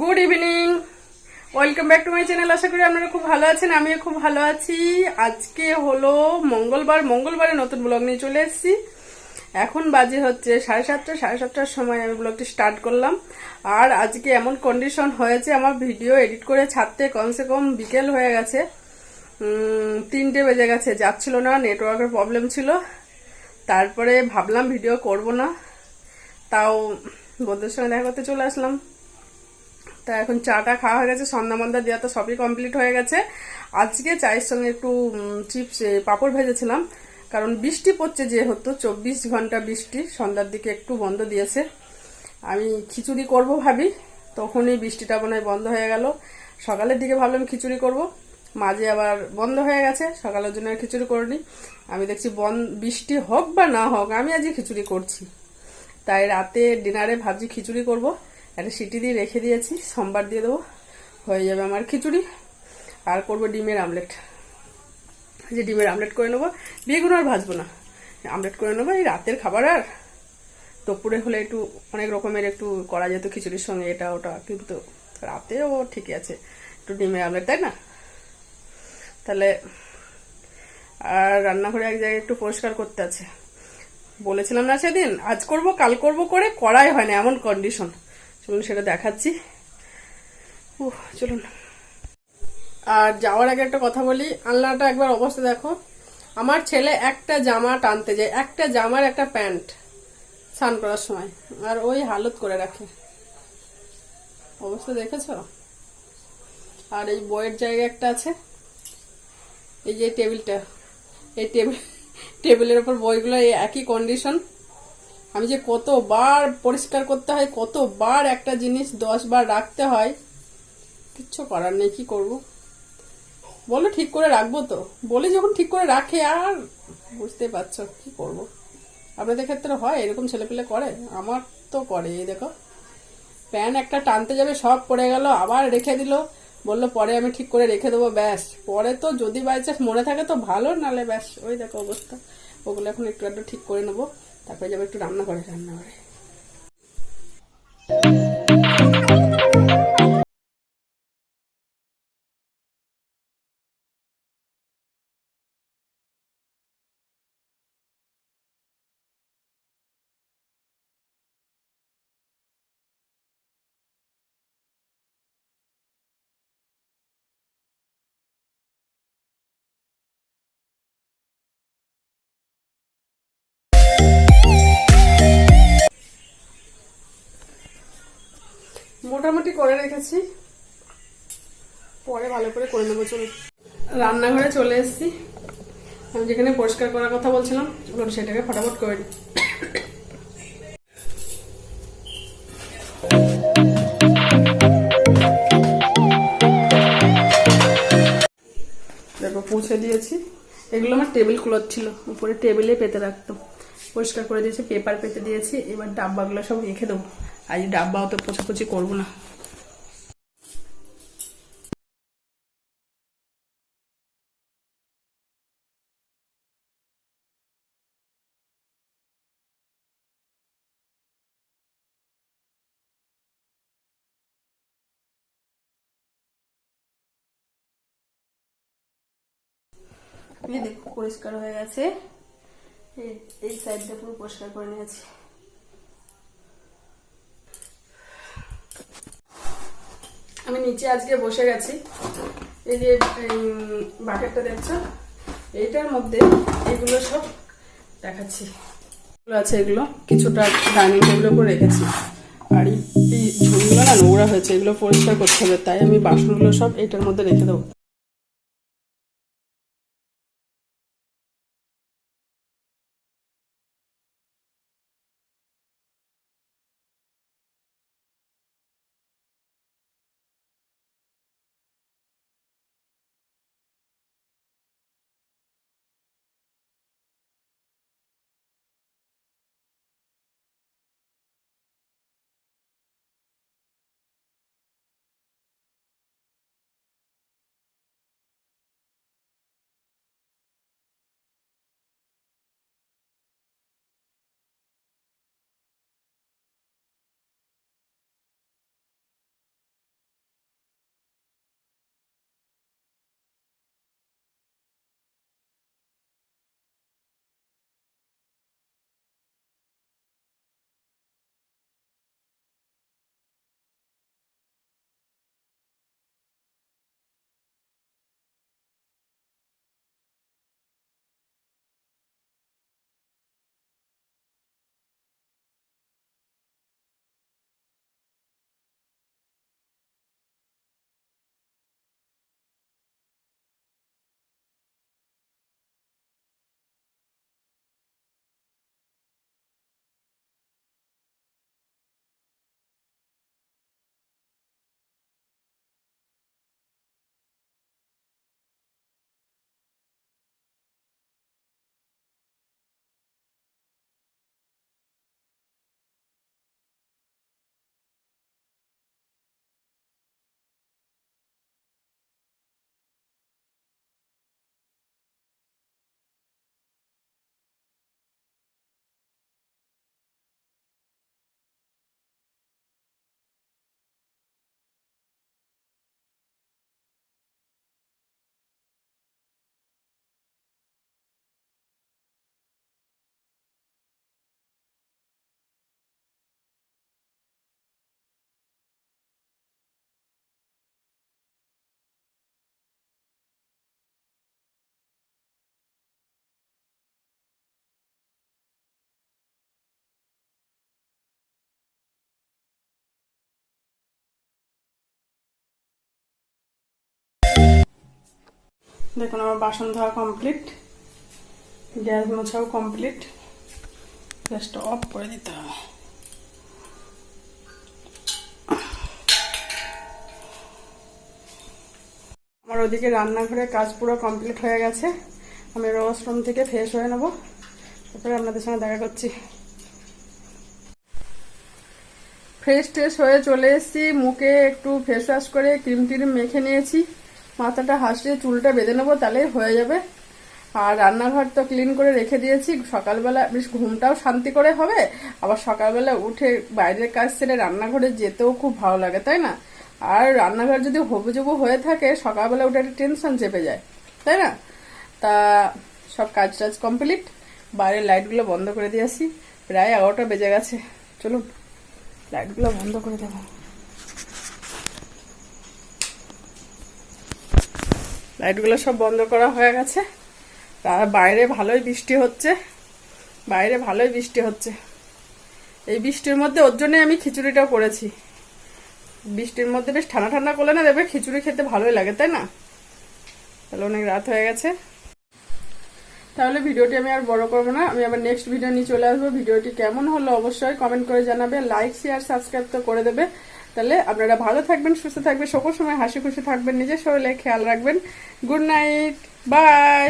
Good evening welcome back to my channel আশা করি আপনারা খুব ভালো আছেন, আমিও খুব ভালো আছি। আজকে হলো মঙ্গলবার, মঙ্গলবারে নতুন ব্লগ নিয়ে চলে এসেছি। এখন বাজে হচ্ছে সাড়ে সাতটা, সাড়ে সাতটার সময় আমি ব্লগটি স্টার্ট করলাম। আর আজকে এমন কন্ডিশন হয়েছে, আমার ভিডিও এডিট করে ছাড়তে কমসে কম বিকেল হয়ে গেছে। তিনটে বেজে গেছে, যাচ্ছিল না নেটওয়ার্কের প্রবলেম ছিল। তারপরে ভাবলাম ভিডিও করব না। তাও বন্ধুদের সঙ্গে দেখা করতে চলে আসলাম। তা এখন চাটা খাওয়া হয়ে গেছে, সন্ধ্যা মন্দা দেওয়া তো সবই কমপ্লিট হয়ে গেছে। আজকে চায়ের সঙ্গে একটু চিপস পাঁপড় ভেজেছিলাম, কারণ বৃষ্টি পড়ছে যেহেতু, চব্বিশ ঘণ্টা বৃষ্টি, সন্ধ্যার দিকে একটু বন্ধ দিয়েছে। আমি খিচুড়ি করব ভাবি, তখনই বৃষ্টিটা মনে বন্ধ হয়ে গেল। সকালের দিকে ভাবলাম খিচুড়ি করব, মাঝে আবার বন্ধ হয়ে গেছে, সকালের জন্য খিচুড়ি করিনি। আমি দেখছি বন, বৃষ্টি হোক বা না হোক, আমি আজকে খিচুড়ি করছি। তাই রাতে ডিনারে ভাবছি খিচুড়ি করব। একটা সিটি দিয়ে রেখে দিয়েছি, সোমবার দিয়ে দেবো। হয়ে যাবে আমার খিচুড়ি। আর করব ডিমের আমলেট। যে ডিমের আমলেট করে নেব বেগুন আর ভাজবো না। আমলেট করে নেব, এই রাতের খাবার আর। দুপুরে হলে একটু অনেক রকমের একটু করা যেত খিচুড়ির সঙ্গে, এটা ওটা, কিন্তু রাতেও ঠিকই আছে। একটু ডিমের আমলেট, তাই না? তাহলে, আর রান্নাঘরে এক জায়গায় একটু পরিষ্কার করতে আছে। বলেছিলাম না সেদিন, আজ করব, কাল করব করে, করাই হয় না, এমন কন্ডিশন চলুন সেটা দেখাচ্ছি। উহ, চলুন। আর যাওয়ার আগে একটা কথা বলি আলনাটা একবার অবস্থা দেখো। আমার ছেলে একটা জামা টানতে যায় একটা জামার একটা প্যান্ট স্নান করার সময় আর ওই হালত করে রাখে। অবস্থা দেখেছ? আর এই বইয়ের জায়গা একটা আছে। এই যে টেবিলটা এই টেবিল টেবিলের ওপর বইগুলো একই কন্ডিশন আমি যে কতবার পরিষ্কার করতে হয়, কতবার একটা জিনিস দশ বার রাখতে হয়, কিচ্ছু করার নেই, কি করব? বলো ঠিক করে রাখব তো। বলে যখন ঠিক করে রাখে, আর বুঝতে পারছ কি করব? আপনাদের ক্ষেত্রে হয়, এরকম ছেলেপেলে করে? আমার তো করে, এই দেখো। প্যান একটা টানতে যাবে, সব পড়ে গেল, আবার রেখে দিল। বলল পরে আমি ঠিক করে রেখে দেবো, ব্যাস। পরে তো যদি বাই চান্স মনে থাকে তো ভালো, নালে ব্যাস, ওই দেখো অবস্থা। ওগুলো এখন একটু একটু ঠিক করে নেব। তারপরে যাব একটু রান্না করে রান্না করে করে রেখেছি। পরে ভালো করে করে নেব, চলুন। রান্নাঘরে চলে এসেছি। আমি যেখানে পরিষ্কার করার কথা বলছিলাম, চলুন সেটাকে ফটাফট করে দিই পৌঁছে দিয়েছি। এগুলো আমার টেবিল ক্লথ ছিল, উপরে টেবিলে পেতে রাখতাম। পরিষ্কার করে দিয়েছি, পেপার পেতে দিয়েছি, এবার ডাব্বাগুলো সব রেখে দেবো। আজ ডাব্বাও তো পোছাপুছি করব না। এই দেখো পরিষ্কার হয়ে গেছে। এই- সাইডটা পুরো পরিষ্কার করে নিয়েছি। আমি নিচে আজকে বসে গেছি। এই যে বাকেটটা দেখছ? এইটার মধ্যে এগুলো সব দেখাচ্ছি। এগুলো আছে এগুলো, কিছুটা ডাইনিং টেবিলের উপর রেখেছি। আর এই ঝুলগুলো না নোংরা হয়েছে, এগুলো পরিষ্কার করতে হবে। তাই আমি বাসনগুলো সব এটার মধ্যে রেখে দেবো। দেখুন, আমার বাসন ধোয়া কমপ্লিট গ্যাস মোছাও কমপ্লিট গ্যাসটা অফ করে দিতে হবে। আমার ওদিকে রান্নাঘরে কাজ পুরো কমপ্লিট হয়ে গেছে। আমি ওয়াশরুম থেকে ফ্রেশ হয়ে নেব। তারপরে আপনাদের সঙ্গে দেখা করছি। ফ্রেশ ট্রেশ হয়ে চলে এসেছি। মুখে একটু ফেস ওয়াশ করে ক্রিম টিম মেখে নিয়েছি। মাথাটা হাসড়ে চুলটা বেঁধে নেব, তাহলেই হয়ে যাবে। আর রান্নাঘর তো ক্লিন করে রেখে দিয়েছি। সকালবেলা বেশ ঘুমটাও শান্তি করে হবে। আবার সকালবেলা উঠে বাইরের কাজ ছেড়ে রান্নাঘরে যেতেও খুব ভালো লাগে, তাই না? আর রান্নাঘর যদি হবুজবু হয়ে থাকে, সকালবেলা উঠে একটা টেনশন চেপে যায়, তাই না? তা সব কাজ টাজ কমপ্লিট। বাইরের লাইটগুলো বন্ধ করে দিয়েছি। প্রায় এগারোটা বেজে গেছে। চলুন, লাইটগুলো বন্ধ করে দেবো। লাইটগুলো সব বন্ধ করা হয়ে গেছে। আর বাইরে ভালোই বৃষ্টি হচ্ছে। বাইরে ভালোই বৃষ্টি হচ্ছে। এই বৃষ্টির মধ্যে ওর জন্যই আমি খিচুড়িটাও করেছি। বৃষ্টির মধ্যে বেশ ঠান্ডা ঠান্ডা করলে না দেবে খিচুড়ি খেতে ভালোই লাগে, তাই না? তাহলে অনেক রাত হয়ে গেছে। তাহলে ভিডিওটি আমি আর বড় করব না। আমি আবার নেক্সট ভিডিও নিয়ে চলে আসব। ভিডিওটি কেমন হলো অবশ্যই কমেন্ট করে জানাবে। লাইক শেয়ার সাবস্ক্রাইব তো করে দেবে। তাহলে আপনারা ভালো থাকবেন, সুস্থ থাকবেন, সকল সময় হাসি খুশি থাকবেন, নিজের শরীরে খেয়াল রাখবেন। Good night bye